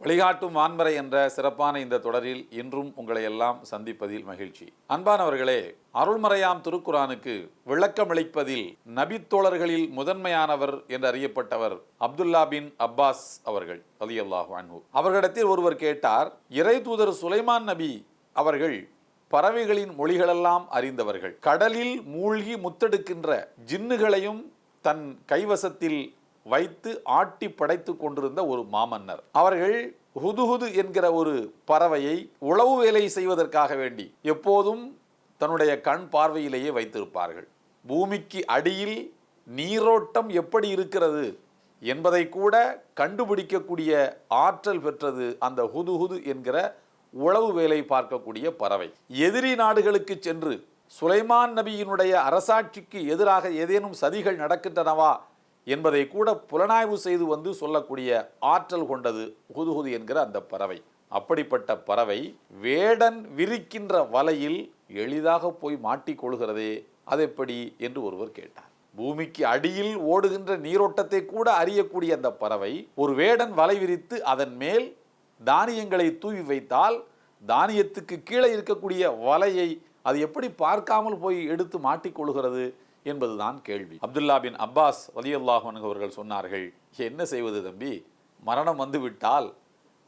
வழிகாட்டும் வான்மறை என்ற சிறப்பான இந்த தொடரில் இன்றும் உங்களை எல்லாம் சந்திப்பதில் மகிழ்ச்சி. அன்பானவர்களே அருள்மறையாம் திருக்குரானுக்கு விளக்கமளிப்பதில் நபித்தோழர்களில் முதன்மையானவர் என்று அறியப்பட்டவர் அப்துல்லா பின் அப்பாஸ் அவர்கள் அலி அல்லாஹு அன்ஹு. அவர்களிடத்தில் ஒருவர் கேட்டார் இறை தூதர் சுலைமான் நபி அவர்கள் பறவைகளின் மொழிகளெல்லாம் அறிந்தவர்கள். கடலில் மூழ்கி முத்தெடுக்கின்ற ஜின்னுகளையும் தன் கைவசத்தில் வைத்து ஆட்டி படைத்து கொண்டிருந்த ஒரு மாமன்னர். அவர்கள் ஹுதுஹுது என்கிற ஒரு பறவையை உளவு வேலை செய்வதற்காக வேண்டி எப்போதும் தன்னுடைய கண் பார்வையிலேயே வைத்திருப்பார்கள். பூமிக்கு அடியில் நீரோட்டம் எப்படி இருக்கிறது என்பதை கூட கண்டுபிடிக்கக்கூடிய ஆற்றல் பெற்றது அந்த ஹுதுஹுது என்கிற உளவு வேலை பார்க்கக்கூடிய பறவை. எதிரி நாடுகளுக்கு சென்று சுலைமான் நபியினுடைய அரசாட்சிக்கு எதிராக ஏதேனும் சதிகள் நடக்கின்றனவா என்பதை கூட புலனாய்வு செய்து வந்து சொல்லக்கூடிய ஆற்றல் கொண்டது ஹுதுஹுது என்கிற அந்த பறவை. அப்படிப்பட்ட பறவை வேடன் விரிக்கின்ற வலையில் எளிதாக போய் மாட்டிக்கொள்கிறதே அதெப்படி என்று ஒருவர் கேட்டார். பூமிக்கு அடியில் ஓடுகின்ற நீரோட்டத்தை கூட அறியக்கூடிய அந்த பறவை ஒரு வேடன் வலை விரித்து அதன் மேல் தானியங்களை தூவி வைத்தால் தானியத்துக்கு கீழே இருக்கக்கூடிய வலையை அது எப்படி பார்க்காமல் போய் எடுத்து மாட்டிக்கொள்கிறது என்பதுதான் கேள்வி. அப்துல்லா பின் அப்பாஸ் வலியல்லாஹ் அவர்கள் சொன்னார்கள் என்ன செய்வது தம்பி? மரணம் வந்துவிட்டால்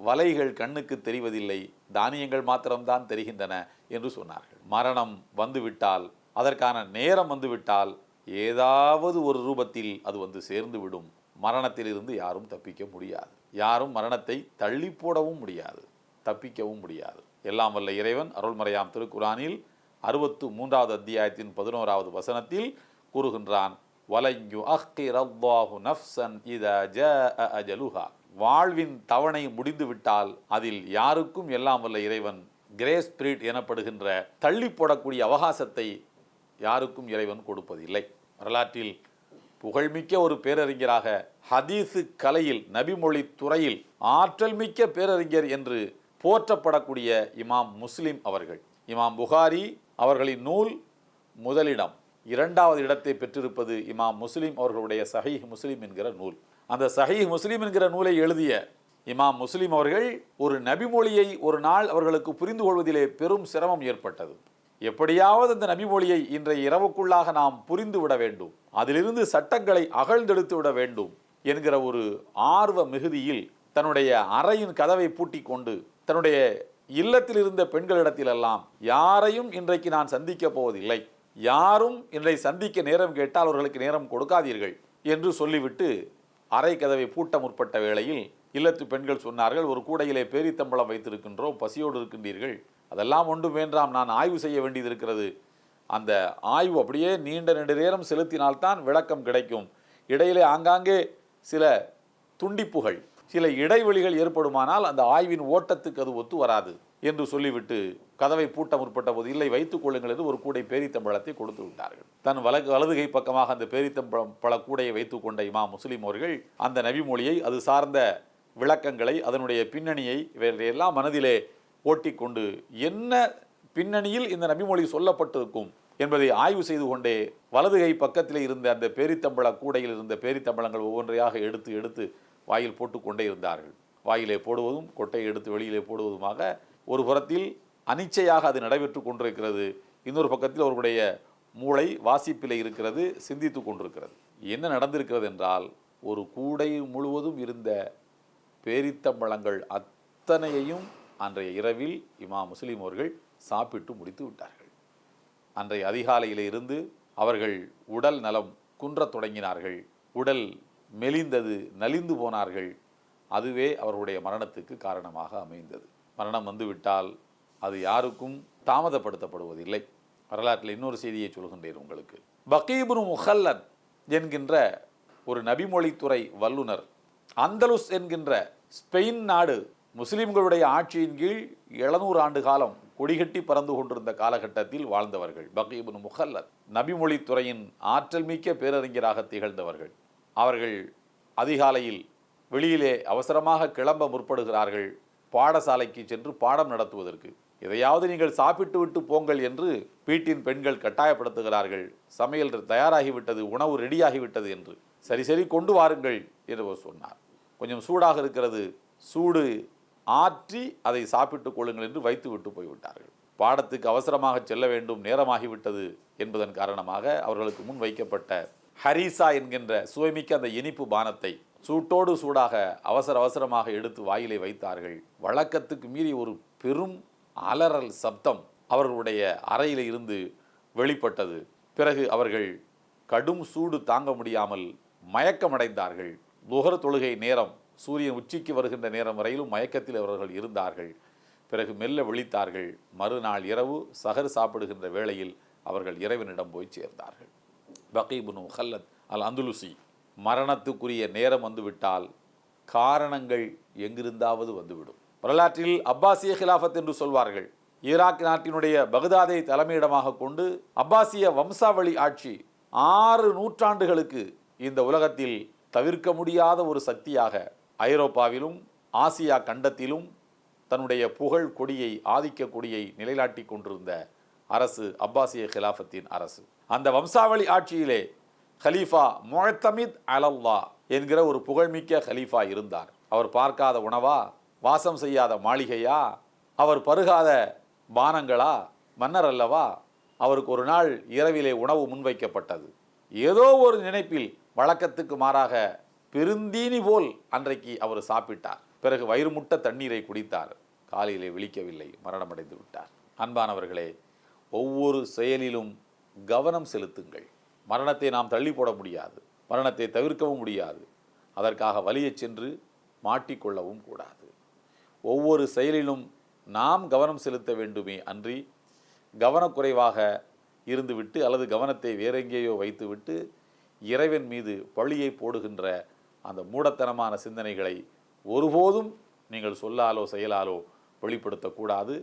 வலைகள் கண்ணுக்கு தெரிவதில்லை தானியங்கள் மாத்திரம்தான் தெரிகின்றன என்று சொன்னார்கள். மரணம் வந்துவிட்டால் அதற்கான நேரம் வந்துவிட்டால் ஏதாவது ஒரு ரூபத்தில் அது வந்து சேர்ந்து விடும் மரணத்திலிருந்து யாரும் தப்பிக்க முடியாது. யாரும் மரணத்தை தள்ளி போடவும் முடியாது தப்பிக்கவும் முடியாது. எல்லாம் வல்ல இறைவன் அருள்மறையாம் திருக்குரானில் அறுபத்து மூன்றாவது அத்தியாயத்தின் பதினோராவது வசனத்தில் கூறுகின்றான் வலையு அஹ்கிரல்லாஹு நஃப்சன் இத ஜ அஜலுஹா. வாழ்வின் தவணை முடிந்துவிட்டால் அதில் யாருக்கும் எல்லாம் வல்ல இறைவன் கிரேஸ் பீரியட் எனப்படுகின்ற தள்ளி போடக்கூடிய அவகாசத்தை யாருக்கும் இறைவன் கொடுப்பதில்லை. வரலாற்றில் புகழ்மிக்க ஒரு பேரறிஞராக ஹதீஸு கலையில் நபிமொழி துறையில் ஆற்றல் மிக்க பேரறிஞர் என்று போற்றப்படக்கூடிய இமாம் முஸ்லிம் அவர்கள். இமாம் புகாரி அவர்களின் நூல் முதலிடம் இரண்டாவது இடத்தை பெற்றிருப்பது இமாம் முஸ்லீம் அவர்களுடைய சஹீஹ் முஸ்லீம் என்கிற நூல். அந்த சஹீஹ் முஸ்லீம் என்கிற நூலை எழுதிய இமாம் முஸ்லீம் அவர்கள் ஒரு நபிமொழியை ஒரு நாள் அவர்களுக்கு புரிந்து கொள்வதிலே பெரும் சிரமம் ஏற்பட்டது. எப்படியாவது அந்த நபிமொழியை இன்றைய இரவுக்குள்ளாக நாம் புரிந்து விட வேண்டும். அதிலிருந்து சட்டங்களை அகழ்ந்தெடுத்து விட வேண்டும் என்கிற ஒரு ஆர்வ மிகுதியில் தன்னுடைய அறையின் கதவை பூட்டி கொண்டு தன்னுடைய இல்லத்தில் இருந்த பெண்களிடத்திலெல்லாம் யாரையும் இன்றைக்கு நான் சந்திக்கப் போவதில்லை. யாரும் இன்றை சந்திக்க நேரம் கேட்டால் அவர்களுக்கு நேரம் கொடுக்காதீர்கள் என்று சொல்லிவிட்டு அறை கதவை பூட்ட முற்பட்ட வேளையில் இல்லத்து பெண்கள் சொன்னார்கள் ஒரு கூடையிலே பேரித்தம்பளம் வைத்திருக்கின்றோம் பசியோடு இருக்கின்றீர்கள். அதெல்லாம் ஒன்று வேண்டாம் நான் ஆய்வு செய்ய வேண்டியது இருக்கிறது அந்த ஆய்வு அப்படியே நீண்ட நெடு நேரம் செலுத்தினால்தான் விளக்கம் கிடைக்கும். இடையிலே ஆங்காங்கே சில துண்டிப்புகள் சில இடைவெளிகள் ஏற்படுமானால் அந்த ஆய்வின் ஓட்டத்துக்கு அது ஒத்து வராது என்று சொல்லிவிட்டு கதவை பூட்ட முற்பட்ட போது இல்லை வைத்துக் கொள்ளுங்கள் என்று ஒரு கூடை பேரித்தம்பழத்தை கொடுத்து விட்டார்கள். தன் வலது வலதுகை பக்கமாக அந்த பேரித்தம்பழம் பல கூடையை வைத்துக் கொண்ட இமாம் முஸ்லீம் அவர்கள் அந்த நபிமொழியை அது சார்ந்த விளக்கங்களை அதனுடைய பின்னணியை இவற்றையெல்லாம் மனதிலே ஓட்டிக்கொண்டு என்ன பின்னணியில் இந்த நபிமொழி சொல்லப்பட்டிருக்கும்? என்பதை ஆய்வு செய்து கொண்டே வலதுகை பக்கத்தில் இருந்த அந்த பேரித்தம்பள கூடையில் இருந்த பேரித்தம்பளங்கள் ஒவ்வொன்றையாக எடுத்து எடுத்து வாயில் போட்டு கொண்டே இருந்தார்கள். வாயிலே போடுவதும் கொட்டையை எடுத்து வெளியிலே போடுவதுமாக ஒரு புறத்தில் அனிச்சையாக அது நடைபெற்று கொண்டிருக்கிறது. இன்னொரு பக்கத்தில் அவர்களுடைய மூளை வாசிப்பிலே இருக்கிறது சிந்தித்து கொண்டிருக்கிறது. என்ன நடந்திருக்கிறது என்றால் ஒரு கூடை முழுவதும் இருந்த பேரித்தம்பழங்கள் அத்தனையையும் அன்றைய இரவில் இமா முஸ்லீம் அவர்கள் சாப்பிட்டு முடித்து விட்டார்கள். அன்றைய அதிகாலையிலிருந்து அவர்கள் உடல் நலம் குன்றத் தொடங்கினார்கள். உடல் மெலிந்தது நலிந்து போனார்கள். அதுவே அவர்களுடைய மரணத்துக்கு காரணமாக அமைந்தது. மரணம் வந்துவிட்டால் அது யாருக்கும் தாமதப்படுத்தப்படுவதில்லை. வரலாற்றில் இன்னொரு செய்தியை சொல்கின்றேன் உங்களுக்கு. பகீபுனு முஹல்லத் என்கின்ற ஒரு நபிமொழித்துறை வல்லுனர் அந்தலுஸ் என்கின்ற ஸ்பெயின் நாடு முஸ்லிம்களுடைய ஆட்சியின் கீழ் எழுநூறு ஆண்டு காலம் கொடிகட்டி பறந்து கொண்டிருந்த காலகட்டத்தில் வாழ்ந்தவர்கள் பகீபுன் முஹல்லத். நபிமொழித்துறையின் ஆற்றல் மிக்க பேரறிஞராக திகழ்ந்தவர்கள். அவர்கள் அதிகாலையில் வெளியிலே அவசரமாக கிளம்ப முற்படுகிறார்கள். பாடசாலைக்கு சென்று பாடம் நடத்துவதற்கு. எதையாவது நீங்கள் சாப்பிட்டு விட்டு போங்கள் என்று வீட்டின் பெண்கள் கட்டாயப்படுத்துகிறார்கள். சமையல் தயாராகிவிட்டது உணவு ரெடியாகிவிட்டது என்று. சரி சரி கொண்டு வாருங்கள் என்று அவர் சொன்னார். கொஞ்சம் சூடாக இருக்கிறது சூடு ஆற்றி அதை சாப்பிட்டுக் கொள்ளுங்கள் என்று வைத்து விட்டு போய்விட்டார்கள். பாடத்துக்கு அவசரமாக செல்ல வேண்டும் நேரமாகிவிட்டது என்பதன் காரணமாக அவர்களுக்கு முன் வைக்கப்பட்ட ஹரிசா என்கின்ற சுவைமிக்க அந்த இனிப்பு பானத்தை சூட்டோடு சூடாக அவசர அவசரமாக எடுத்து வாயிலை வைத்தார்கள். வழக்கத்துக்கு மீறி ஒரு பெரும் அலறல் சப்தம் அவர்களுடைய அறையில் இருந்து வெளிப்பட்டது. பிறகு அவர்கள் கடும் சூடு தாங்க முடியாமல் மயக்கமடைந்தார்கள். நுகர தொழுகை நேரம் சூரியன் உச்சிக்கு வருகின்ற நேரம் வரையிலும் மயக்கத்தில் அவர்கள் இருந்தார்கள். பிறகு மெல்ல விழித்தார்கள். மறுநாள் இரவு சகர் சாப்பிடுகின்ற வேளையில் அவர்கள் இறைவனிடம் போய் சேர்ந்தார்கள். பகீபுனு ஹல்லத் அல் அந்துலுசி மரணத்துக்குரிய நேரம் வந்துவிட்டால் காரணங்கள் எங்கிருந்தாவது வந்துவிடும். வரலாற்றில் அப்பாசிய கிலாஃபத் என்று சொல்வார்கள். ஈராக் நாட்டினுடைய பகதாதை தலைமையிடமாக கொண்டு அப்பாசிய வம்சாவளி ஆட்சி ஆறு நூற்றாண்டுகளுக்கு இந்த உலகத்தில் தவிர்க்க முடியாத ஒரு சக்தியாக ஐரோப்பாவிலும் ஆசியா கண்டத்திலும் தன்னுடைய புகழ் கொடியை ஆதிக்க கொடியை நிலைநாட்டி கொண்டிருந்த அரசு அப்பாசிய ஹிலாஃபத்தின் அரசு. அந்த வம்சாவளி ஆட்சியிலே ஹலீஃபா முழத்தமித் அலல்லா என்கிற ஒரு புகழ்மிக்க ஹலீஃபா இருந்தார். அவர் பார்க்காத உணவா? வாசம் செய்யாத மாளிகையா? அவர் பருகாத பானங்களா? மன்னர் அல்லவா? அவருக்கு ஒரு நாள் இரவிலே உணவு முன்வைக்கப்பட்டது. ஏதோ ஒரு நினைப்பில் வழக்கத்துக்கு மாறாக பெருந்தீனி போல் அன்றைக்கு அவர் சாப்பிட்டார். பிறகு வயிறு முட்ட தண்ணீரை குடித்தார். காலையிலே விழிக்கவில்லை மரணமடைந்து விட்டார். அன்பானவர்களே ஒவ்வொரு செயலிலும் கவனம் செலுத்துங்கள். மரணத்தை நாம் தள்ளி போட முடியாது. மரணத்தை தவிர்க்கவும் முடியாது. அதற்காக வலியச் சென்று மாட்டிக்கொள்ளவும் கூடாது. ஒவ்வொரு செயலிலும் நாம் கவனம் செலுத்த வேண்டுமே அன்றி கவனக்குறைவாக இருந்துவிட்டு அல்லது கவனத்தை வேறெங்கேயோ வைத்துவிட்டு இறைவன் மீது பழியை போடுகின்ற அந்த மூடத்தனமான சிந்தனைகளை ஒருபோதும் நீங்கள் சொல்லாலோ செயலாலோ வெளிப்படுத்தக்கூடாது.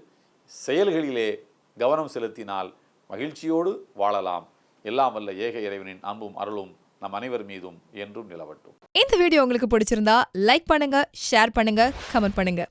செயல்களிலே கவனம் செலுத்தினால் மகிழ்ச்சியோடு வாழலாம். எல்லாம் வல்ல ஏக இறைவனின் அன்பும் அருளும் நம் அனைவர் மீதும் என்றும் நிலவட்டும். இந்த வீடியோ உங்களுக்கு பிடிச்சிருந்தா லைக் பண்ணுங்க ஷேர் பண்ணுங்க கமெண்ட் பண்ணுங்க.